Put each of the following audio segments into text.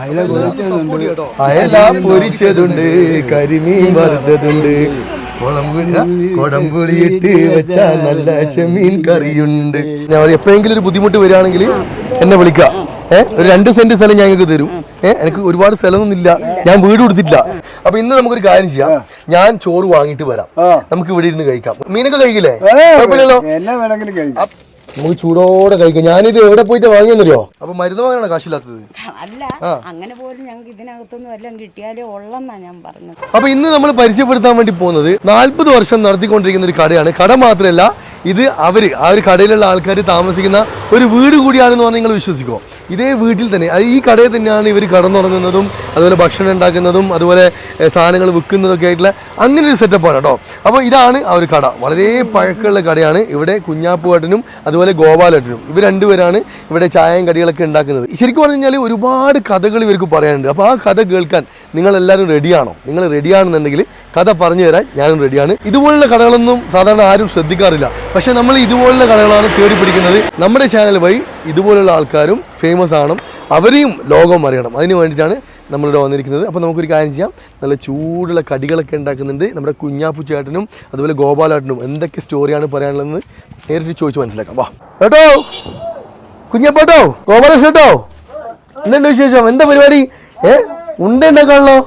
അയല പൊരിച്ചതുണ്ട്. കരിമീൻ വറുത്തതുണ്ട്. കൊടംപുളിയിട്ട് വെച്ചാൽ വെച്ച നല്ല ചെമ്മീൻ കറിയുണ്ട്. ഞാൻ എപ്പോഴെങ്കിലും ഒരു ബുദ്ധിമുട്ട് വരികയാണെങ്കിൽ എന്നെ വിളിക്കാം ഏഹ് ഒരു രണ്ട് സെന്റ് സ്ഥലം ഞാൻ നിങ്ങൾക്ക് തരും. ഏഹ് എനിക്ക് ഒരുപാട് സ്ഥലമൊന്നും ഇല്ല. ഞാൻ വീട് കൊടുത്തിട്ടില്ല. അപ്പൊ ഇന്ന് നമുക്കൊരു കാര്യം ചെയ്യാം. ഞാൻ ചോറ് വാങ്ങിയിട്ട് വരാം. നമുക്ക് ഇവിടെ ഇരുന്ന് കഴിക്കാം. മീനൊക്കെ കഴിക്കില്ലേ? കുഴപ്പമില്ലല്ലോ? നമുക്ക് ചൂടോടെ കഴിക്കാം. ഞാനിത് എവിടെ പോയിട്ട് വാങ്ങിയെന്നറിയോ? അപ്പൊ മരുന്ന് വാങ്ങാനാണ് കാശില്ലാത്തത്? അല്ല അങ്ങനെ പോലും ഞങ്ങൾക്ക് ഇതിനകത്തൊന്നും എല്ലാം കിട്ടിയാലേ ഉള്ളെന്നാ ഞാൻ പറഞ്ഞത്. അപ്പൊ ഇന്ന് നമ്മൾ പരിചയപ്പെടുത്താൻ വേണ്ടി പോകുന്നത് നാല്പത് വർഷം നടത്തിക്കൊണ്ടിരിക്കുന്ന ഒരു കടയാണ്. കട മാത്രമല്ല ഇത് അവർ ആ ഒരു കടയിലുള്ള ആൾക്കാർ താമസിക്കുന്ന ഒരു വീട് കൂടിയാണെന്ന് പറഞ്ഞാൽ നിങ്ങൾ വിശ്വസിക്കുമോ ഇതേ വീട്ടിൽ തന്നെ അത് ഈ കടയിൽ തന്നെയാണ് ഇവർ കടന്നുറങ്ങുന്നതും അതുപോലെ ഭക്ഷണം ഉണ്ടാക്കുന്നതും അതുപോലെ സാധനങ്ങൾ വിൽക്കുന്നതൊക്കെ ആയിട്ടുള്ള അങ്ങനെ ഒരു സെറ്റപ്പാണ് കേട്ടോ അപ്പോൾ ഇതാണ് ആ ഒരു കട. വളരെ പഴക്കമുള്ള കടയാണ് ഇവിടെ കുഞ്ഞാപ്പുവേട്ടനും അതുപോലെ ഗോപാലേട്ടനും. ഇവർ രണ്ടുപേരാണ് ഇവിടെ ചായയും കടികളൊക്കെ ഉണ്ടാക്കുന്നത്. ശരിക്കും പറഞ്ഞു കഴിഞ്ഞാൽ ഒരുപാട് കഥകൾ ഇവർക്ക് പറയാനുണ്ട്. അപ്പോൾ ആ കഥ കേൾക്കാൻ നിങ്ങളെല്ലാവരും റെഡിയാണോ നിങ്ങൾ റെഡിയാണെന്നുണ്ടെങ്കിൽ കഥ പറഞ്ഞു തരാൻ ഞാനും റെഡിയാണ് ഇതുപോലുള്ള കടകളൊന്നും സാധാരണ ആരും ശ്രദ്ധിക്കാറില്ല. പക്ഷേ നമ്മൾ ഇതുപോലുള്ള കടകളാണ് തേടി പിടിക്കുന്നത് നമ്മുടെ ചാനൽ വഴി ഇതുപോലുള്ള ആൾക്കാരും ഫേമസ് ആണ് അവരെയും ലോകം അറിയണം. അതിന് വേണ്ടിയിട്ടാണ് നമ്മളിവിടെ വന്നിരിക്കുന്നത്. അപ്പോൾ നമുക്കൊരു കാര്യം ചെയ്യാം. നല്ല ചൂടുള്ള കടികളൊക്കെ ഉണ്ടാക്കുന്നുണ്ട്. നമ്മുടെ കുഞ്ഞാപ്പു ചേട്ടനും അതുപോലെ ഗോപാലേട്ടനും. എന്തൊക്കെ സ്റ്റോറിയാണ് പറയാനുള്ളതെന്ന് നേരിട്ട് ചോദിച്ച് മനസ്സിലാക്കാം. വാ. കേട്ടോ കുഞ്ഞപ്പേട്ടോ ഗോപാലേട്ടോ എന്തുണ്ട് വിശേഷം? എന്താ പരിപാടി? ഏ? ഉണ്ട ഉണ്ടാക്കാണല്ലോ.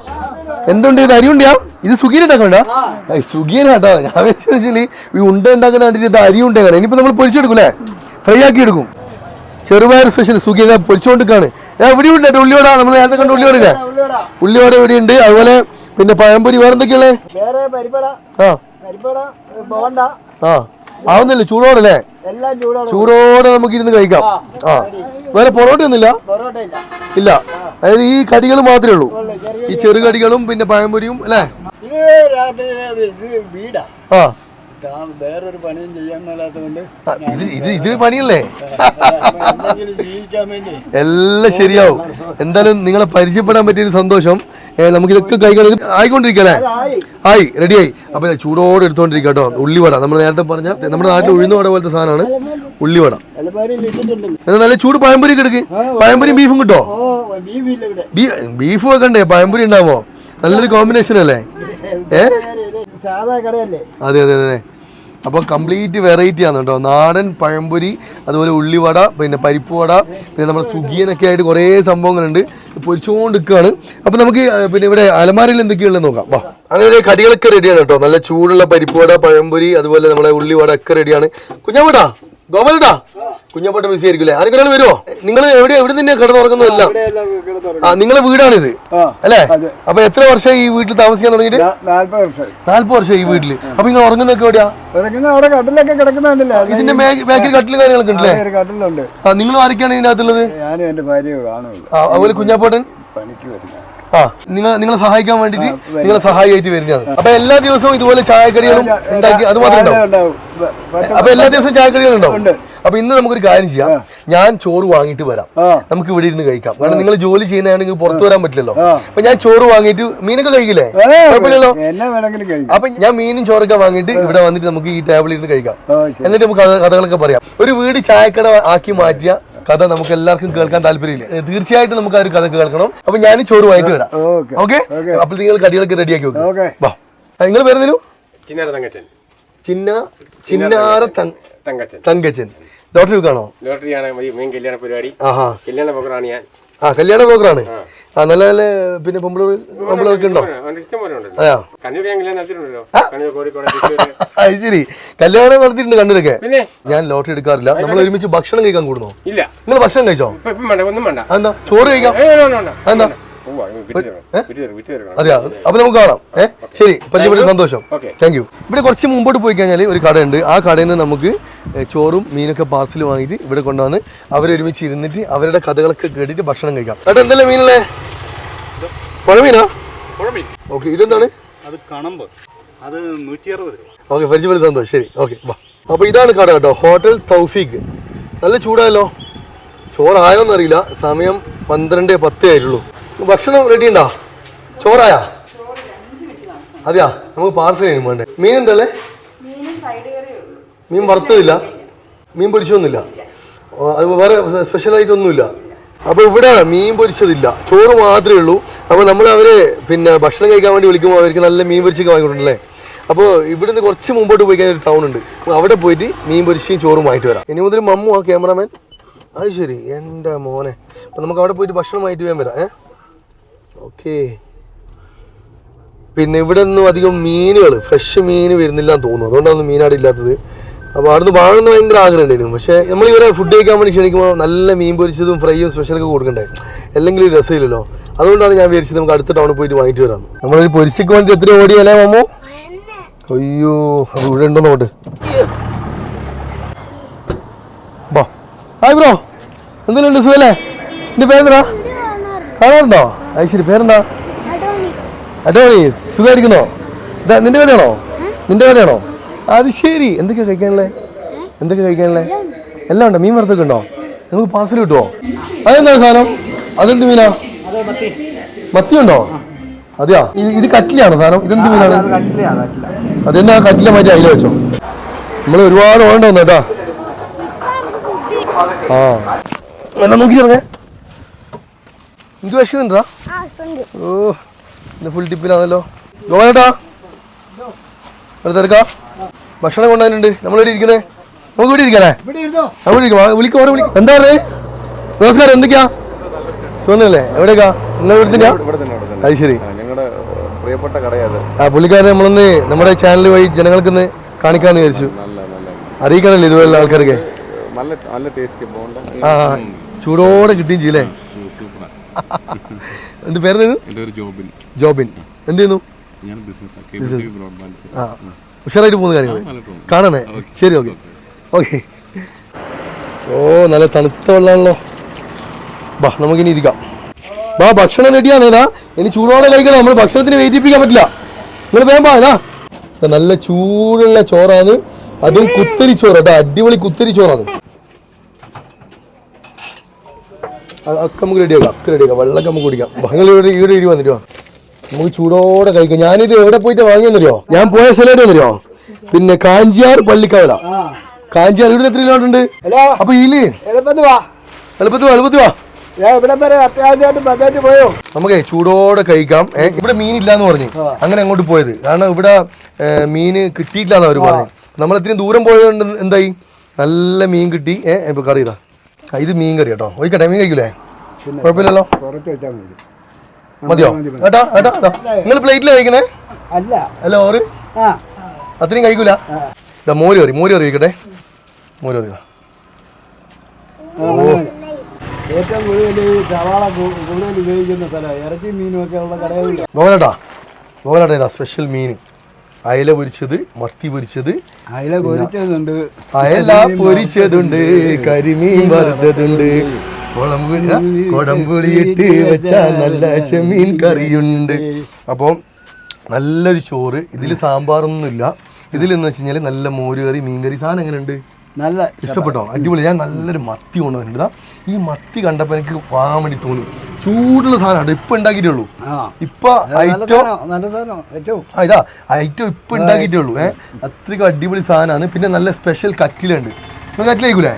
എന്തുണ്ട്? ഇത് അരി ഉണ്ടയാ? ഇത് സുഖീൻ ഉണ്ടാക്കണ്ട സുഖീൻ കേട്ടോ ഞാൻ വെച്ചാൽ ഈ ഉണ്ട ഉണ്ടാക്കുന്ന കണ്ടിട്ട് ഇത് അരി ഉണ്ടാകാൻ ഇനിയിപ്പോ നമ്മൾ പൊരിച്ചെടുക്കൂലേ ഫ്രൈ ആക്കി എടുക്കും. ചെറുപയർ സ്പെഷ്യൽ ഏ ഇവിടെ ഉണ്ട് ഉള്ളിവട. നമ്മൾ നേരത്തെ കണ്ട ഉള്ളിയോടില്ലേ ഉള്ളിയോട ഉണ്ട്. അതുപോലെ പിന്നെ പഴംപൊരി വേറെ എന്തൊക്കെയുള്ളേ പരിപ്പട ആ. ആവുന്നില്ല? ചൂടോടല്ലേ? ചൂടോടെ. നമുക്ക് ഇരുന്ന് കഴിക്കാം. ആ വേറെ പൊറോട്ട ഒന്നുമില്ല? ഇല്ല. അതായത് ഈ കടികൾ മാത്രമേ ഉള്ളൂ. ഈ ചെറുകടികളും പിന്നെ പഴംപൊരിയും അല്ലേ? ആ. വേറൊരു പണിയും ചെയ്യാൻ മേലാത്തതുകൊണ്ട് ഇത് ഇത് ഇത് പണിയല്ലേ? ജീവിക്കാൻ വേണ്ടി. എല്ലാം ശരിയാവും. എന്തായാലും നിങ്ങളെ പരിചയപ്പെടാൻ പറ്റിയൊരു സന്തോഷം. നമുക്കിതൊക്കെ ഇത് ആയിക്കൊണ്ടിരിക്കല്ലേ ആയി. ആയി റെഡിയായി. അപ്പൊ ദേ ചൂടോടെ എടുത്തോണ്ടിരിക്കുക കേട്ടോ ഉള്ളിവട. നമ്മൾ നേരത്തെ പറഞ്ഞ നമ്മുടെ നാട്ടിൽ ഉഴുന്ന വട പോലത്തെ സാധനമാണ് ഉള്ളിവട. എന്നാൽ നല്ല ചൂട് പഴംപൊരി കിടക്ക് എടുക്ക്. പഴംപൊരിയും ബീഫും കിട്ടോ? ബീഫ് വെക്കണ്ടേ? പഴംപൊരി ഉണ്ടാവോ? നല്ലൊരു കോമ്പിനേഷൻ അല്ലേ? ഏ? അതെ അതെ അതെ. അപ്പോൾ കംപ്ലീറ്റ് വെറൈറ്റി ആണ് കേട്ടോ. നാടൻ പഴംപൊരി അതുപോലെ ഉള്ളിവട പിന്നെ പരിപ്പ് വട പിന്നെ നമ്മുടെ സുഖിയനൊക്കെ ആയിട്ട് കുറേ സംഭവങ്ങളുണ്ട്. പൊരിച്ചുകൊണ്ട് നിൽക്കുകയാണ് അപ്പോൾ നമുക്ക് പിന്നെ ഇവിടെ അലമാരയിൽ എന്തൊക്കെയുള്ളത് നോക്കാം. വാ. അങ്ങനെ കടികളൊക്കെ റെഡിയാണ് കേട്ടോ. നല്ല ചൂടുള്ള പരിപ്പ് വട പഴംപൊരി അതുപോലെ നമ്മുടെ ഉള്ളിവട ഒക്കെ റെഡിയാണ് കുഞ്ഞാമട്ടാ ഗോപാലട്ടാ? കുഞ്ഞാപ്പട്ട മിസ് ആയിരിക്കില്ലേ? ആരെങ്കിലും വരുമോ നിങ്ങൾ എവിടെ എവിടെ തന്നെ കിടന്നുറങ്ങുന്നതല്ല. ആ നിങ്ങളെ വീടാണിത്. അല്ലേ. അപ്പൊ എത്ര വർഷമായി ഈ വീട്ടിൽ താമസിക്കാൻ തുടങ്ങിയിട്ട്? നാല്പത് വർഷം ഈ വീട്ടിൽ. അപ്പൊ നിങ്ങൾ ഉറങ്ങുന്നൊക്കെ എവിടെയാ? കട്ടിലൊക്കെ കിടക്കുന്നുണ്ടല്ലേ ഇതിന്റെ ബാക്ക്- ബാക്കിൽ കട്ടിൽ കാര്യങ്ങളൊക്കെ ഉണ്ടല്ലേ? കട്ടിലുണ്ട്. നിങ്ങൾ ആരൊക്കെയാണ് ഇതിനകത്തുള്ളത്? ഞാനും എന്റെ ഭാര്യ അതുപോലെ കുഞ്ഞാപ്പോട്ടൻ? പണിക്ക് വരുന്നത്. ആ നിങ്ങൾ നിങ്ങളെ സഹായിക്കാൻ വേണ്ടിട്ട് നിങ്ങളെ സഹായിയായിട്ട് വരുന്നതാണ്. അപ്പൊ എല്ലാ ദിവസവും ഇതുപോലെ ചായക്കടികളും ഉണ്ടാക്കി അത് മാത്രം ഉണ്ടാവും. അപ്പൊ എല്ലാ ദിവസവും ചായക്കടികളും ഉണ്ടാവും. ഉണ്ട്. അപ്പൊ ഇന്ന് നമുക്കൊരു കാര്യം ചെയ്യാം. ഞാൻ ചോറ് വാങ്ങിയിട്ട് വരാം. നമുക്ക് ഇവിടെ ഇരുന്ന് കഴിക്കാം. കാരണം നിങ്ങൾ ജോലി ചെയ്യുന്നതാണെങ്കിൽ പുറത്തു വരാൻ പറ്റില്ലല്ലോ. അപ്പൊ ഞാൻ ചോറ് വാങ്ങിയിട്ട് മീനൊക്കെ കഴിക്കില്ലേ? കുഴപ്പമില്ലല്ലോ? അപ്പൊ ഞാൻ മീനും ചോറൊക്കെ വാങ്ങിയിട്ട് ഇവിടെ വന്നിട്ട് നമുക്ക് ഈ ടേബിളിൽ ഇരുന്ന് കഴിക്കാം. എന്നിട്ട് നമുക്ക് കഥകളൊക്കെ പറയാം. ഒരു വീട് ചായക്കട ആക്കി മാറ്റിയ കഥ നമുക്ക് എല്ലാവർക്കും കേൾക്കാൻ താല്പര്യമില്ല. തീർച്ചയായിട്ടും നമുക്ക് ആ ഒരു കഥ കേൾക്കണം. അപ്പൊ ഞാൻ ചോറ് വാങ്ങിട്ട് വരാം. ഓക്കെ. അപ്പൊ. അപ്പോൾ നിങ്ങൾ കടികളൊക്കെ റെഡിയാക്കി വെക്കും. നിങ്ങൾ പേരെന്തേലും ചിന്ന ചിന്നാര തങ്- തങ്കച്ചൻ. ലോട്ടറി വെക്കാണോ? ലോട്ടറിയാണ് കല്യാണ പരിപാടി. ആഹാ. കല്യാണ പ്രോഗ്രാമാണ് ഞാൻ. ആ കല്യാണ ബ്രോക്കറാണ് ആ നല്ല നല്ല പിന്നെ പൊമ്പിളൂർ പൊമ്പിളൂർക്ക് ഉണ്ടോ? അതെയോ. അത് ശരി. കല്യാണം നടത്തിയിട്ടുണ്ട് കണ്ണൂരൊക്കെ. ഞാൻ ലോട്ടറി എടുക്കാറില്ല. നമ്മൾ ഒരുമിച്ച് ഭക്ഷണം കഴിക്കാൻ കൂടുന്നു? ഇല്ല. നിങ്ങൾ ഭക്ഷണം കഴിച്ചോ? എന്താ ചോറ് കഴിക്കാം? തരണം. അതെയാ? അപ്പൊ നമുക്ക് കാണാം. ഏ? ശരി. പരിചയപ്പെട്ട സന്തോഷം. Thank you. ഇവിടെ കുറച്ച് മുമ്പോട്ട് പോയി കഴിഞ്ഞാൽ ഒരു കടയുണ്ട്. ആ കടയിൽ നിന്ന് നമുക്ക് ചോറും മീനൊക്കെ പാർസൽ വാങ്ങിയിട്ട് ഇവിടെ കൊണ്ടുവന്ന് അവരൊരുമിച്ച് ഇരുന്നിട്ട് അവരുടെ കഥകളൊക്കെ കേട്ടിട്ട് ഭക്ഷണം കഴിക്കാം. ചേട്ടാ എന്തല്ലേ മീനല്ലേ പുഴമീനാ? ഓക്കെ ഇതെന്താണ്? അത് കണമ്പ്. അത് നൂറ്റി അറുപത് രൂപ. ഓക്കെ പരിചയപ്പെട്ട സന്തോഷം ശരി ഓക്കെ വാ. അപ്പോൾ ഇതാണ് കട കേട്ടോ ഹോട്ടൽ തൗഫീഖ്. നല്ല ചൂടായല്ലോ? ചോറായോന്ന് അറിയില്ല സമയം പന്ത്രണ്ട് പത്തേ ആയിട്ടുള്ളൂ. ഭക്ഷണം റെഡി ഉണ്ടോ? ചോറായാ? അതെയാ? നമുക്ക് പാർസൽ ചെയ്യണം വേണ്ടേ. മീൻ എന്താളേ മീൻ വറുത്തതില്ല. മീൻ പൊരിച്ചൊന്നുമില്ല അത് വേറെ സ്പെഷ്യലായിട്ട് ഒന്നുമില്ല അപ്പോൾ ഇവിടെ മീൻ പൊരിച്ചതില്ല. ചോറ് മാത്രമേ ഉള്ളൂ. അപ്പോൾ നമ്മൾ അവരെ പിന്നെ ഭക്ഷണം കഴിക്കാൻ വേണ്ടി വിളിക്കുമ്പോൾ അവർക്ക് നല്ല മീൻ പൊരിച്ചൊക്കെ വാങ്ങിക്കൊണ്ടല്ലേ അപ്പോൾ ഇവിടുന്ന് കുറച്ച് മുമ്പോട്ട് പോയി കഴിഞ്ഞാൽ ഒരു ടൗൺ ഉണ്ട്. അവിടെ പോയിട്ട് മീൻ പൊരിച്ചും ചോറും വാങ്ങിട്ട് വരാം. ഇനി മുതൽ മമ്മു ആ ക്യാമറാമാൻ അത് ശരി എന്റെ മോനെ. അപ്പോൾ നമുക്ക് അവിടെ പോയിട്ട് ഭക്ഷണം വാങ്ങിട്ട് വേഗം വരാം ഓക്കേ. പിന്നെ ഇവിടെ ഒന്നും അധികം മീനുകൾ ഫ്രഷ് മീൻ വരുന്നില്ല എന്ന് തോന്നുന്നു. അതുകൊണ്ടാണ് മീനാട് ഇല്ലാത്തത്. അപ്പോൾ അവിടുന്ന് വാങ്ങുന്ന ഭയങ്കര ആഗ്രഹം ഉണ്ടായിരുന്നു. പക്ഷേ നമ്മൾ ഇവരെ ഫുഡ് കഴിക്കാൻ വേണ്ടി ക്ഷണിക്കുമ്പോൾ നല്ല മീൻ പൊരിച്ചതും ഫ്രൈയും സ്പെഷ്യലൊക്കെ കൊടുക്കണ്ടേ? അല്ലെങ്കിൽ രസമില്ലല്ലോ. അതുകൊണ്ടാണ് ഞാൻ വിചാരിച്ചത് നമുക്ക് അടുത്ത ടൗണിൽ പോയിട്ട് വാങ്ങിട്ട് വരാം. നമ്മളൊരു പൊരിച്ചയ്ക്ക് വേണ്ടി എത്ര ഓടിയല്ലേ മാമോ? അയ്യോ അത് ഇവിടെ ഉണ്ടോ നോട്ട് ഹായ് ബ്രോ. എന്തെങ്കിലും സുഖല്ലേ? എന്റെ പേരെന്താ? കാണാറുണ്ടോ? അത് ശരി പേരെന്താ? അഡോണീസ്. സുഖമായിരിക്കുന്നോ? നിന്റെ പേരാണോ നിന്റെ പേരാണോ അത് ശരി. എന്തൊക്കെയാ കഴിക്കാനുള്ളത് എന്തൊക്കെ കഴിക്കാനുള്ളത് എല്ലാം ഉണ്ടോ? മീൻ വറുത്തൊക്കെ ഉണ്ടോ? നമുക്ക് പാർസൽ കിട്ടുമോ അതെന്താണ് സാധനം? അതെന്ത് മീനാ? മത്തി ഉണ്ടോ? അതെയാ? ഇത് ഇത് കറ്റിലാണോ സാധനം? ഇതെന്ത് മീനാണ്? അതെന്നാ കറ്റില മാറ്റി അതിൽ വെച്ചോ? നമ്മൾ ഒരുപാട് ഓണ്ട വന്നു കേട്ടോ. ആ. എന്നാ നോക്കി ഇറങ്ങേ എനിക്ക് വിഷമുണ്ടാ ഓ ഇന്ന് ഫുൾ ടിപ്പിലാണല്ലോ ഗോവേട്ടാ തിരക്കാ ഭക്ഷണം കൊണ്ടുവന്നിട്ടുണ്ട്. നമ്മളിവിടെ ഇരിക്കുന്നത് നമുക്ക് ഇവിടെ ഇരിക്കാനേ അവിടെ ഇരിക്കാം. വിളിക്കും ഓരോ വിളിക്കും. എന്താ പറയുക നമസ്കാരം എന്തൊക്കെയാ? സുഖന്നല്ലേ എവിടെയൊക്കെ നിങ്ങൾ ഇവിടെ തന്നെയാ അത് ശരി. പ്രിയപ്പെട്ട ആ പുള്ളിക്കാരെ നമ്മളൊന്ന് നമ്മുടെ ചാനൽ വഴി ജനങ്ങൾക്കൊന്ന് കാണിക്കാന്ന് വിചാരിച്ചു. അറിയിക്കണല്ലോ ഇതുപോലുള്ള ആൾക്കാർക്ക് നല്ല നല്ല ടേസ്റ്റ് ബോണ്ട. ആ ചൂടോടെ കിട്ടുകയും ചെയ്യില്ലേ എന്ത് പേര് ജോബിൻ. ജോബിൻ. എന്ത് ചെയ്യുന്നു? ഞാൻ ബിസിനസ് ആ ഉഷാറായിട്ട് പോകുന്ന കാര്യങ്ങൾ കാണണേ? ശരി ഓക്കെ. ഓക്കെ. ഓ നല്ല തണുത്ത വെള്ളമാണല്ലോ. ബാ നമുക്കിനി ഇരിക്കാം. ബാ ഭക്ഷണം റെഡിയാണേതാ ഇനി ചൂടോടെ കഴിക്കണം. നമ്മൾ ഭക്ഷണത്തിന് വെയിറ്റിപ്പിക്കാൻ പറ്റില്ല. നിങ്ങൾ വേഗം പാടാ നല്ല ചൂടുള്ള ചോറാണ്. അതും കുത്തരി ചോറ് കേട്ടോ. അടിപൊളി കുത്തരി ചോറാണ്. ഒക്കെ നമുക്ക് റെഡിയാക്കാം ഒക്കെ റെഡിയാക്കാം വെള്ളമൊക്കെ നമുക്ക് കുടിക്കാം. ഭംഗി ഇവിടെ ഇവിടെ ഇരി വന്നിട്ടോ നമുക്ക് ചൂടോടെ കഴിക്കാം. ഞാനിത് എവിടെ പോയിട്ട് വാങ്ങിയെന്നറിയോ? ഞാൻ പോയ സ്ഥലം എന്നറിയോ പിന്നെ കാഞ്ചിയാർ പള്ളിക്കവല കാഞ്ചിയാർ ഇവിടെ എത്ര കിലോമീറ്റർ ഉണ്ട്? അപ്പൊ ഇതിൽ എളുപ്പത്ത് വാ. എളുപ്പത്തിൽ വാ എളുപ്പത്തിൽ വാ. നമുക്ക് ചൂടോടെ കഴിക്കാം. ഇവിടെ മീൻ ഇല്ലാന്ന് പറഞ്ഞു അങ്ങനെ അങ്ങോട്ട് പോയത്. കാരണം ഇവിടെ മീന് കിട്ടിയിട്ടില്ലാന്ന് അവർ പറഞ്ഞു. നമ്മൾ ഇത്രയും ദൂരം പോയതുകൊണ്ട് എന്തായി? നല്ല മീൻ കിട്ടി. ഏഹ് ഇപ്പൊ കറി ഇതാ. മീൻ കറി കേട്ടോ. ഒഴിക്കട്ടെ മീൻ കഴിക്കൂലേ? കുഴപ്പമില്ലല്ലോ. മതിയോ? ഏട്ടാ ഏട്ടാ നിങ്ങൾ പ്ലേറ്റിൽ കഴിക്കണേ? അല്ല. അല്ല ഓറ്. അത്രയും കഴിക്കൂല? ഇതാ മോര് കറി മോര് കറി വയ്ക്കട്ടെ മോര് കറി ഇതാ. ആ, മതി. ഏറ്റവും കൂടുതൽ ഈ സവാള കൂ- കൂടുതൽ ഉപയോഗിക്കുന്ന സ്ഥലം ഇറച്ചി ഉള്ള ഇതാ സ്പെഷ്യൽ മീൻ. അയല പൊരിച്ചത് മത്തി പൊരിച്ചത്. അയല പൊരിച്ചതുണ്ട്. അയല പൊരിച്ചതുണ്ട് കരിമീൻ വറുത്തതുണ്ട്. കുടംപുളിയിട്ട് വെച്ച നല്ല ചെമ്മീൻ കറിയുണ്ട്. അപ്പോൾ നല്ലൊരു ചോറ്. ഇതിൽ സാമ്പാറൊന്നുമില്ല. ഇതിൽ എന്ന് വെച്ച് കഴിഞ്ഞാൽ നല്ല മോര് കറി മീൻ കറി. സാധനം എങ്ങനെയുണ്ട്? നല്ല ഇഷ്ടപ്പെട്ടോ? അടിപൊളി. ഞാൻ നല്ലൊരു മത്തി കൊണ്ടുവന്നിട്ടുണ്ട് ഈ മത്തി കണ്ടപ്പോൾ എനിക്ക് വാങ്ങാൻ വേണ്ടി തോന്നി. ചൂടുള്ള സാധനമാണ് ഇപ്പൊ ഉണ്ടാക്കിയിട്ടുള്ളൂ. ഇപ്പൊ ഐറ്റം ആ ഇതാ. ഐറ്റം ഇപ്പൊ ഉണ്ടാക്കിയിട്ടുള്ളൂ. ഏഹ് അത്രയ്ക്കും അടിപൊളി സാധനമാണ്. പിന്നെ നല്ല സ്പെഷ്യൽ കറ്റിലുണ്ട് കറ്റിലേക്കൂലേ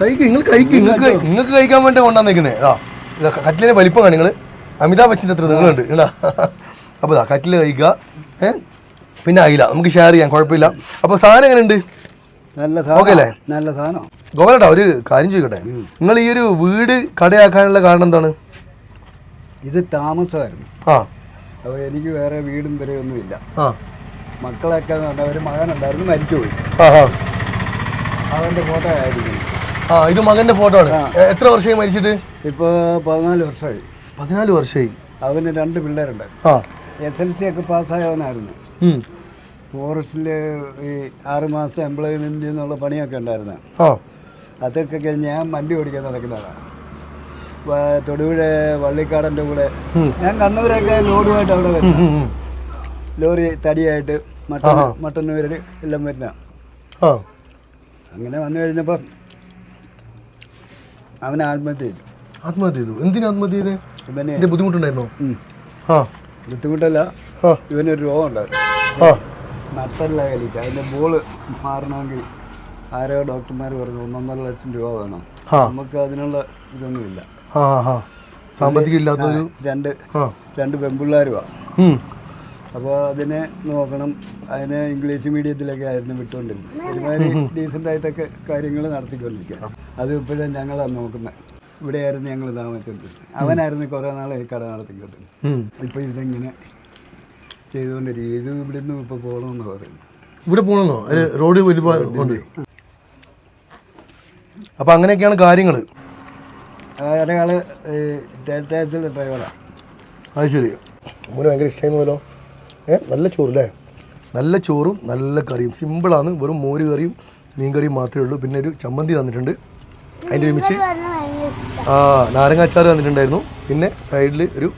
കഴിക്കും നിങ്ങൾ കഴിക്കും നിങ്ങൾക്ക് നിങ്ങൾക്ക് കഴിക്കാൻ വേണ്ടി കൊണ്ടുവന്നേക്കുന്നേ ആ ഇതാ കറ്റിലിന്റെ വലിപ്പം കാണും നിങ്ങൾ അമിതാഭ് ബച്ചന്റെ അത്ര നിങ്ങളുണ്ട് കേട്ടാ അപ്പോൾ ഇതാ കറ്റിൽ കഴിക്കുക. ഏഹ് പിന്നെ അയില. നമുക്ക് ഷെയർ ചെയ്യാം കുഴപ്പമില്ല. അപ്പോൾ സാധനം എങ്ങനെയുണ്ട്? നല്ല ഓക്കേ അല്ലേ? നല്ല സാധനം. ഗോവലട്ടാ ഒരു കാര്യം ചോദിക്കട്ടെ. നിങ്ങൾ ഈ ഒരു വീട് കടയാക്കാനുള്ള കാരണം എന്താണ്? ഇത് താമസമായിരുന്നു. ആ. അപ്പോൾ എനിക്ക് വേറെ വീടും വരെ ഒന്നുമില്ല. ആ. മക്കളൊക്കെ. ഒരു മകനുണ്ടായിരുന്നു മരിച്ചുപോയി. അവന്റെ ഫോട്ടോ ആയിരിക്കും ആ ഇത് മകന്റെ ഫോട്ടോ ആണ്. എത്ര വർഷമായി മരിച്ചിട്ട്? ഇപ്പോൾ പതിനാല് വർഷമായി. പതിനാല് വർഷമായി. അവന് രണ്ട് പിള്ളേരുണ്ടായിരുന്നു. ആ. എസ് എൽ സി ഒക്കെ പാസ്സായവനായിരുന്നു ഫോറസ്റ്റിൽ ഫോറസ്റ്റിൽ ഈ ആറ് മാസം എംപ്ലോയ്മെന്റ് എന്നുള്ള പണിയൊക്കെ ഉണ്ടായിരുന്നു. ആ. അതൊക്കെ കഴിഞ്ഞ് ഞാൻ വണ്ടി ഓടിക്കാൻ നടക്കുന്നതാണ് തൊടുപുഴ വള്ളിക്കാടന്റെ കൂടെ. ഞാൻ കണ്ണൂരൊക്കെ ലോഡുമായിട്ട് അവിടെ വരും വരുന്ന. ലോറി തടിയായിട്ട് മട്ടൻ. മട്ടന്നൂരിൽ എല്ലാം വരുന്ന. അങ്ങനെ വന്നു കഴിഞ്ഞപ്പോൾ അവൻ ആത്മഹത്യ ചെയ്തു. ആത്മഹത്യ ചെയ്തു. എന്തിനാ ആത്മഹത്യ ചെയ്തേ? ഇവന് ബുദ്ധിമുട്ടുണ്ടായിരുന്നോ. ആ. ബുദ്ധിമുട്ടല്ല ഇവനൊരു രോഗം ഉണ്ടായിരുന്നു. നട്ടല്ല കലിക്ക് അതിന്റെ ബോൾ മാറണമെങ്കിൽ ആരോ ഡോക്ടർമാർ പറഞ്ഞു ഒന്നൊന്നര ലക്ഷം രൂപ വേണം. നമുക്ക് അതിനുള്ള ഇതൊന്നുമില്ല. സാമ്പത്തികം ഇല്ലാത്തൊരു രണ്ട് രണ്ട് പെൺപിള്ളേരുമാണ് അപ്പോൾ അതിനെ നോക്കണം. അതിനെ ഇംഗ്ലീഷ് മീഡിയത്തിലൊക്കെ ആയിരുന്നു വിട്ടുകൊണ്ടിരുന്നത് ഒരുമാതിരി ഡീസന്റ് ആയിട്ടൊക്കെ കാര്യങ്ങൾ നടത്തിക്കൊണ്ടിരിക്കുക അത് ഇപ്പോഴും ഞങ്ങളാണ് നോക്കുന്നത് ഇവിടെയായിരുന്നു ഞങ്ങൾ താമസിച്ചുകൊണ്ടിരുന്നത് അവനായിരുന്നു കുറേ നാൾ ഈ കട നടത്തിക്കൊണ്ടിരുന്നത്. ഇപ്പോൾ ഇതെങ്ങനെ ചെയ്തുകൊണ്ടിരിക്കും ഇത് ഇവിടെ നിന്ന് ഇപ്പോൾ പോകണമെന്ന് പറയുന്നു. ഇവിടെ പോകണമെന്നോ റോഡ് ഒരുപാട് അപ്പോൾ അപ്പൊ അങ്ങനെയൊക്കെയാണ് കാര്യങ്ങൾ ഒരാൾ ഡ്രൈവറാണ് അത് ശരി. മോന് ഭയങ്കര ഇഷ്ടമായിരുന്നു പോലോ ഏ നല്ല ചോറ് അല്ലേ നല്ല ചോറും നല്ല കറിയും. സിമ്പിളാണ്. വെറും മോര് കറിയും മീൻ കറിയും മാത്രമേ ഉള്ളൂ. പിന്നെ ഒരു ചമ്മന്തി തന്നിട്ടുണ്ട്. അതിന്റെ ഒരുമിച്ച് ആ നാരങ്ങ അച്ചാർ വന്നിട്ടുണ്ടായിരുന്നു. പിന്നെ സൈഡിൽ ഒരു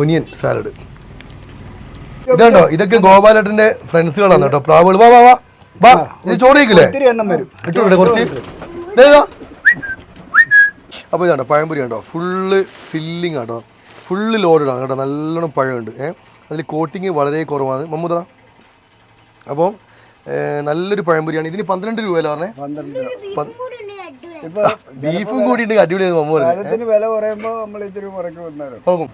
ഒനിയൻ സാലഡ് ഇതാണ്ടോ? ഇതൊക്കെ ഗോപാലേട്ടന്റെ ഫ്രണ്ട്സുകളാണ് കേട്ടോ. പ്രാവുകൾ. വാ വാ വാ. വാ ഇത് ചോറ് കഴിക്കില്ലേ? ഒത്തിരി എണ്ണം വരും. ഇട്ടുണ്ട് കുറച്ച്. അപ്പോൾ ഇതാണ്ടോ? പഴംപൊരി കണ്ടോ ഫുള്ള് ഫില്ലിങ് ആട്ടോ ഫുള്ള് ലോഡാണ് ആണ് കേട്ടോ. നല്ലോണം പഴമുണ്ട്. ഏഹ് അതിൽ കോട്ടിങ് വളരെ കുറവാണ്. മമ്മൂത്ര അപ്പോൾ നല്ലൊരു പഴംപൊരിയാണ്. ഇതിന് പന്ത്രണ്ട് രൂപയല്ലേ പറഞ്ഞേ? പന്ത്രണ്ട് ബീഫും കൂടി കാര്യത്തിന് വില കുറയുമ്പോൾ നമ്മൾ ഇത്തിരി വന്നേരം പോകും.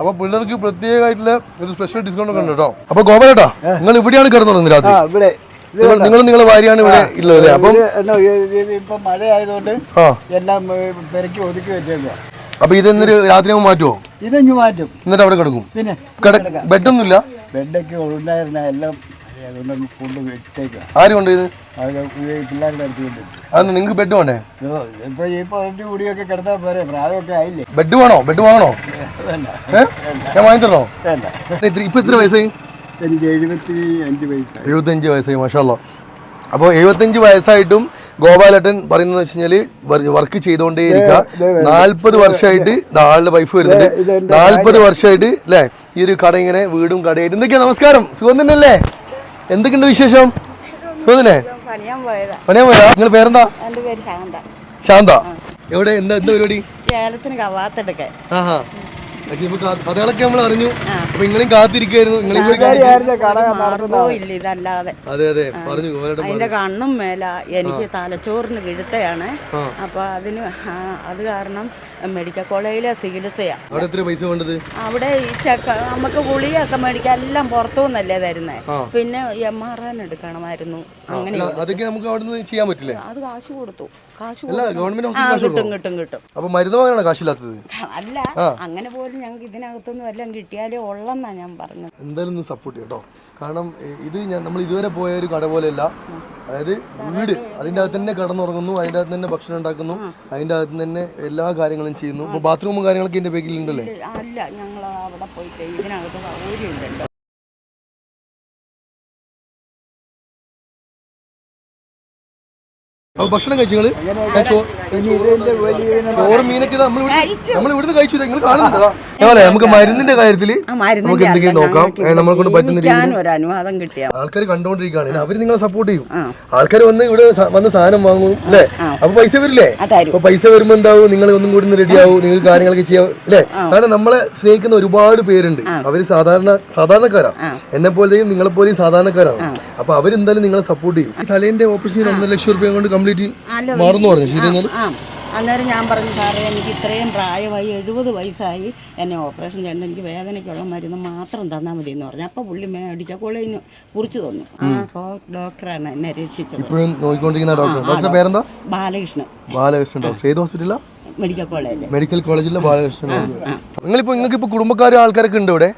അപ്പൊ പിള്ളേർക്ക് പ്രത്യേകമായിട്ടുള്ള ഒരു സ്പെഷ്യൽ ഡിസ്കൗണ്ട് ഒക്കെ ഉണ്ട് കേട്ടോ. അപ്പൊ ഗോപനേട്ടാ നിങ്ങൾ ഇവിടെയാണ് കിടന്നുറങ്ങുന്നത് രാത്രി? നിങ്ങൾ നിങ്ങളെ ഭാര്യയാണ് ഇവിടെ ഉള്ളത് അല്ലേ? അപ്പം ഇപ്പൊ മഴ ആയതുകൊണ്ട് എല്ലാം പെരക്കി ഒതുക്കി വെച്ചേക്കുക അപ്പൊ ഇത് ഇന്നൊരു രാത്രി മാറ്റുമോ ഇതഞ്ഞു മാറ്റും. എന്നിട്ട് അവിടെ കിടക്കും. പിന്നെ ബെഡൊന്നുമില്ല? ബെഡൊക്കെ ഉണ്ടായിരുന്ന എല്ലാം അതുകൊണ്ട് കൊണ്ട് ആര് ഉണ്ട് ഇത് അത് ഈ പിള്ളേരുടെ അടുത്ത് കൊണ്ട് അത് നിങ്ങൾക്ക് ബെഡ് വേണ്ടേ? ഇപ്പൊ കൂടിയൊക്കെ പോരെ പ്രായമൊക്കെ ആയില്ലേ? ബെഡ് വേണോ? ബെഡ് വാങ്ങണോ വേണ്ട. ഞാൻ വേണ്ട. ഇത്ര- ഇപ്പൊ എത്ര വയസ്സായി എനിക്ക് എഴുപത്തി അഞ്ച് വയസ്സായി. എഴുപത്തഞ്ച് വയസ്സായി മാഷാല്ലോ അപ്പോൾ എഴുപത്തഞ്ച് വയസ്സായിട്ടും ഗോപാലേട്ടൻ പറയുന്നത് വെച്ച് വർക്ക് ചെയ്തുകൊണ്ടേ ഇരിക്കുക നാല്പത് വർഷമായിട്ട് ദാ ആളുടെ വൈഫ് വരുന്നുണ്ട്. നാല്പത് വർഷമായിട്ട് അല്ലേ ഈ ഒരു കട ഇങ്ങനെ വീടും കടയായിട്ട്. എന്തൊക്കെയാ? നമസ്കാരം. സുഖം തന്നെയല്ലേ? എന്തൊക്കെയുണ്ട് വിശേഷം? സുഖം തന്നെ പണിയാൻ പോയതാ. നിങ്ങൾ പേരെന്താ? ശാന്ത. ശാന്ത. എവിടെ? എന്താ എന്താ പരിപാടി? ഏലത്തിന് കവാത്തെടുക്കാൻ ആഹാ. പക്ഷേ ഇപ്പൊ കഥകളൊക്കെ നമ്മൾ അറിഞ്ഞു. അപ്പൊ കാത്തിരിക്കായിരുന്നു ഇല്ല ഇതല്ലാതെ. അതെ അതെ. പറഞ്ഞു അതിന്റെ കണ്ണും മേല. എനിക്ക് തലച്ചോറിന് കിഴുത്തയാണ്. അപ്പൊ അതിന് അത് കാരണം മെഡിക്കൽ കോളേജിലെ ചികിത്സയാ. അവിടെ എത്ര പൈസ വേണ്ടത് അവിടെ ഈ ചെക്ക നമുക്ക് ഗുളിയൊക്കെ മേടിക്കാൻ എല്ലാം പുറത്തു നിന്നല്ലേ തരുന്നേ പിന്നെ എം ആർ എൻ എടുക്കണമായിരുന്നു. അങ്ങനെ അതൊക്കെ നമുക്ക് അവിടെ നിന്ന് ചെയ്യാൻ പറ്റില്ല? അത് കാശ് കൊടുത്തു. അല്ല ഗവൺമെന്റ് ആ കിട്ടും കിട്ടും കിട്ടും. അപ്പൊ മരുന്ന് വാങ്ങാനാണ് കാശില്ലാത്തത് അല്ല അങ്ങനെ പോലും ഞങ്ങൾക്ക് ഇതിനകത്തൊന്നും എല്ലാം കിട്ടിയാലേ ഉള്ളെന്നാ ഞാൻ പറഞ്ഞത്. എന്തായാലും ഒന്ന് സപ്പോർട്ട് ചെയ്യട്ടോ കാരണം ഇത് ഞാൻ നമ്മൾ ഇതുവരെ പോയ ഒരു കട പോലെയല്ല. അതായത് വീട് അതിന്റെ അകത്ത് തന്നെ കടന്നുറങ്ങുന്നു അതിന്റെ അകത്ത് തന്നെ ഭക്ഷണം ഉണ്ടാക്കുന്നു അതിന്റെ അകത്ത് തന്നെ എല്ലാ കാര്യങ്ങളും ചെയ്യുന്നു. ഇപ്പോൾ ബാത്റൂമും കാര്യങ്ങളൊക്കെ എന്റെ പേക്കിലുണ്ടല്ലേ അല്ല ഞങ്ങൾ അവിടെ പോയി ഇതിനകത്ത് സൗകര്യമില്ലല്ലോ അപ്പോൾ ഭക്ഷണം കഴിച്ചു നിങ്ങൾ ഞാൻ ഇതിന്റെ വലിയ ചോറ് മീനൊക്കെ നമ്മൾ നമ്മൾ ഇവിടുന്ന് കഴിച്ചു നിങ്ങൾ കാണുന്നുണ്ടോ? ഞങ്ങളെ നമുക്ക് മരുന്നിന്റെ കാര്യത്തിൽ നമുക്ക് എന്തെങ്കിലും നോക്കാം. നമ്മളെ കൊണ്ട് പറ്റുന്ന ആൾക്കാർ കണ്ടുകൊണ്ടിരിക്കുകയാണ് അവർ നിങ്ങളെ സപ്പോർട്ട് ചെയ്യും. ആൾക്കാർ വന്ന് ഇവിടെ വന്ന് സാധനം വാങ്ങും അല്ലേ? അപ്പൊ പൈസ വരില്ലേ? അപ്പൊ പൈസ വരുമ്പോ എന്താവും? നിങ്ങൾ ഒന്നും കൂടി റെഡി ആവും. നിങ്ങൾക്ക് കാര്യങ്ങളൊക്കെ ചെയ്യാം അല്ലേ? കാരണം നമ്മളെ സ്നേഹിക്കുന്ന ഒരുപാട് പേരുണ്ട്. അവർ സാധാരണ സാധാരണക്കാരാണ് എന്നെ പോലെയും നിങ്ങളെ പോലെയും സാധാരണക്കാരാണ്. അപ്പൊ അവരെന്തായാലും നിങ്ങളെ സപ്പോർട്ട് ചെയ്യും. തലേന്റെ ഓപ്പറേഷൻ ഒന്നര ലക്ഷം രൂപ കൊണ്ട് കംപ്ലീറ്റ് മാറുന്നു പറഞ്ഞു? ശരി അന്നേരം ഞാൻ പറഞ്ഞു സാറേ എനിക്ക് ഇത്രയും പ്രായമായി എഴുപത് വയസ്സായി എന്നെ ഓപ്പറേഷൻ ചെയ്യേണ്ട എനിക്ക് വേദനയ്ക്കുള്ള മരുന്ന് മാത്രം തന്നാൽ മതി എന്ന് പറഞ്ഞു. അപ്പോൾ പുള്ളി മെഡിക്കൽ കോളേജിന് കുറിച്ച് തന്നു. ആ ഡോ- ഡോക്ടറാണ് എന്നെ രക്ഷിച്ചത്. ഇപ്പോഴും നോക്കിക്കൊണ്ടിരിക്കുന്ന ഡോക്ടർ. ഡോക്ടറുടെ പേരെന്താ? ബാലകൃഷ്ണൻ. ബാലകൃഷ്ണൻ ഡോക്ടർ. ഏത് ഹോസ്പിറ്റലാ? Medical college. മെഡിക്കൽ കോളേജിലെ ബാലകൃഷ്ണൻ നിങ്ങളിപ്പോ നിങ്ങൾക്ക് ഇപ്പൊ കുടുംബക്കാരും ആൾക്കാരൊക്കെ ഉണ്ട് ഇവിടെ?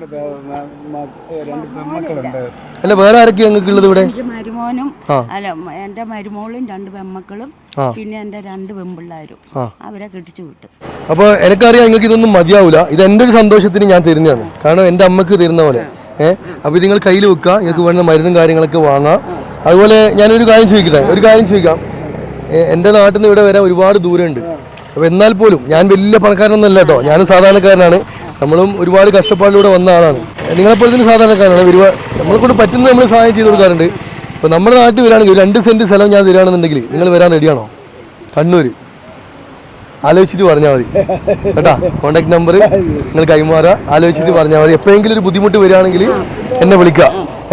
മ- മ- രണ്ട് പെൺമക്കളുണ്ട് അല്ല വേറെ ആരൊക്കെയാ നിങ്ങൾക്ക് ഉള്ളത് ഇവിടെ? എനിക്ക് മരുമോനും അല്ല എന്റെ എന്റെ മരുമോളും രണ്ട് പെമ്മക്കളും പിന്നെ എന്റെ രണ്ട് പെമ്പിള്ളാരും. അവരെ കെട്ടിച്ചു വിട്ടു. അപ്പോൾ എനിക്കറിയാം നിങ്ങൾക്ക് ഇതൊന്നും മതിയാവില്ല ഇത് എന്റെ ഒരു സന്തോഷത്തിന് ഞാൻ തരുന്നതാണ്. കാരണം എന്റെ അമ്മയ്ക്ക് തരുന്ന പോലെ. ഏഹ് അപ്പോൾ നിങ്ങൾ കയ്യിൽ വെക്കുക. നിങ്ങൾക്ക് വേണ്ട മരുന്നും കാര്യങ്ങളൊക്കെ വാങ്ങാം. അതുപോലെ ഞാനൊരു കാര്യം ചോദിക്കട്ടെ? ഒരു കാര്യം ചോദിക്കാം. എന്റെ എന്റെ നാട്ടിൽ നിന്ന് ഇവിടെ വരാൻ ഒരുപാട് ദൂരമുണ്ട്. അപ്പോൾ എന്നാൽ പോലും ഞാൻ വലിയ പണക്കാരനൊന്നും അല്ല കേട്ടോ. ഞാനും സാധാരണക്കാരനാണ്. നമ്മളും ഒരുപാട് കഷ്ടപ്പാടിലൂടെ വന്ന ആളാണ്. നിങ്ങളെപ്പോലെ തന്നെ സാധാരണക്കാരാണ്. ഒരുപാട് നമ്മളെ കൊണ്ട് പറ്റുന്നത് നമ്മൾ സഹായം ചെയ്ത് കൊടുക്കാറുണ്ട്. ഇപ്പോൾ നമ്മുടെ നാട്ടിൽ വരികയാണെങ്കിൽ രണ്ട് സെന്റ് സ്ഥലം ഞാൻ തരികയാണെന്നുണ്ടെങ്കിൽ നിങ്ങൾ വരാൻ റെഡിയാണോ? കണ്ണൂർ ആലോചിച്ചിട്ട് പറഞ്ഞാൽ മതി. കേട്ടാ? കോണ്ടാക്ട് നമ്പർ നിങ്ങൾ കൈമാറുക. ആലോചിച്ചിട്ട് പറഞ്ഞാൽ മതി. എപ്പോഴെങ്കിലും ഒരു ബുദ്ധിമുട്ട് വരികയാണെങ്കിൽ എന്നെ വിളിക്കുക.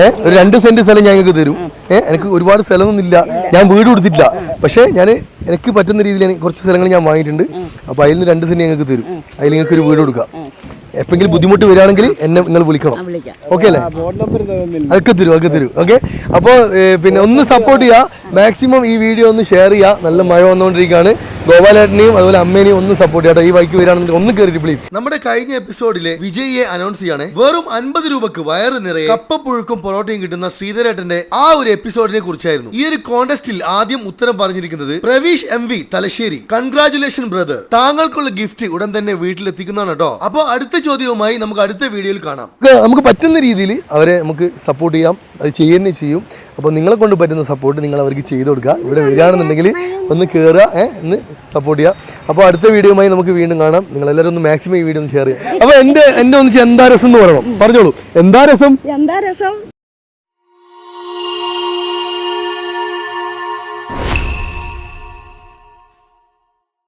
ഏഹ് ഒരു രണ്ട് സെന്റ് സ്ഥലം ഞാൻ നിങ്ങൾക്ക് തരും. ഏഹ് എനിക്ക് ഒരുപാട് സ്ഥലമൊന്നും ഇല്ല. ഞാൻ വീട് കൊടുത്തിട്ടില്ല. പക്ഷേ ഞാൻ എനിക്ക് പറ്റുന്ന രീതിയിൽ കുറച്ച് സ്ഥലങ്ങൾ ഞാൻ വാങ്ങിയിട്ടുണ്ട്. അപ്പോൾ അതിൽ നിന്ന് രണ്ട് സെന്റ് ഞങ്ങൾക്ക് തരും. അതിൽ നിങ്ങൾക്ക് ഒരു വീട് കൊടുക്കാം. എപ്പെങ്കിലും ബുദ്ധിമുട്ട് വരികയാണെങ്കിൽ എന്നെ നിങ്ങൾ വിളിക്കണം. വിളിക്കാം. ഓക്കെ അല്ലേ? അതൊക്കെ തരും അതൊക്കെ തരും. ഓക്കെ അപ്പോൾ പിന്നെ ഒന്ന് സപ്പോർട്ട് ചെയ്യുക മാക്സിമം ഈ വീഡിയോ ഒന്ന് ഷെയർ ചെയ്യുക നല്ല മഴ വന്നുകൊണ്ടിരിക്കുകയാണ്. ഗോപാലേട്ടനെയും അതുപോലെ അമ്മേനെയും ഒന്ന് സപ്പോർട്ട് ചെയ്യാം ഈ വൈക്ക് വരികയാണെങ്കിൽ ഒന്ന് കയറിയിട്ട് പ്ലീസ് നമ്മുടെ കഴിഞ്ഞ എപ്പിസോഡിലെ വിജയിയെ അനൗൺസ് ചെയ്യാണ് വെറും അൻപത് രൂപക്ക് വയറ് നിറയെ കപ്പപ്പുഴുക്കും പൊറോട്ടയും കിട്ടുന്ന ശ്രീധരേട്ടന്റെ ആ ഒരു എപ്പിസോഡിനെ കുറിച്ചായിരുന്നു. ഈ ഒരു കോണ്ടസ്റ്റിൽ ആദ്യം ഉത്തരം പറഞ്ഞിരിക്കുന്നത് Praveesh M V Thalassery. Congratulation brother താങ്കൾക്കുള്ള gift ഉടൻ തന്നെ വീട്ടിലെത്തിക്കുന്നതാണ് കേട്ടോ അപ്പോൾ അടുത്ത ചോദ്യവുമായി നമുക്ക് അടുത്ത വീഡിയോയിൽ കാണാം. നമുക്ക് നമുക്ക് പറ്റുന്ന രീതിയിൽ അവരെ നമുക്ക് സപ്പോർട്ട് ചെയ്യാം. അത് ചെയ്യുന്നേ ചെയ്യും. അപ്പോൾ നിങ്ങളെ കൊണ്ട് പറ്റുന്ന സപ്പോർട്ട് നിങ്ങൾ അവർക്ക് ചെയ്തു കൊടുക്കുക. ഇവിടെ വരികയാണെന്നുണ്ടെങ്കിൽ ഒന്ന് കയറുക ഏഹ് ഒന്ന് സപ്പോർട്ട് ചെയ്യുക അപ്പോൾ അടുത്ത വീഡിയോയുമായി നമുക്ക് വീണ്ടും കാണാം. നിങ്ങൾ എല്ലാവരും ഒന്ന് മാക്സിമം ഈ വീഡിയോ ഒന്ന് ഷെയർ ചെയ്യുക അപ്പോൾ എന്റെ എന്റെ ഒന്ന് എന്താ രസം എന്ന് പറയണം. പറഞ്ഞോളൂ. എന്താ രസം? എന്താ രസം?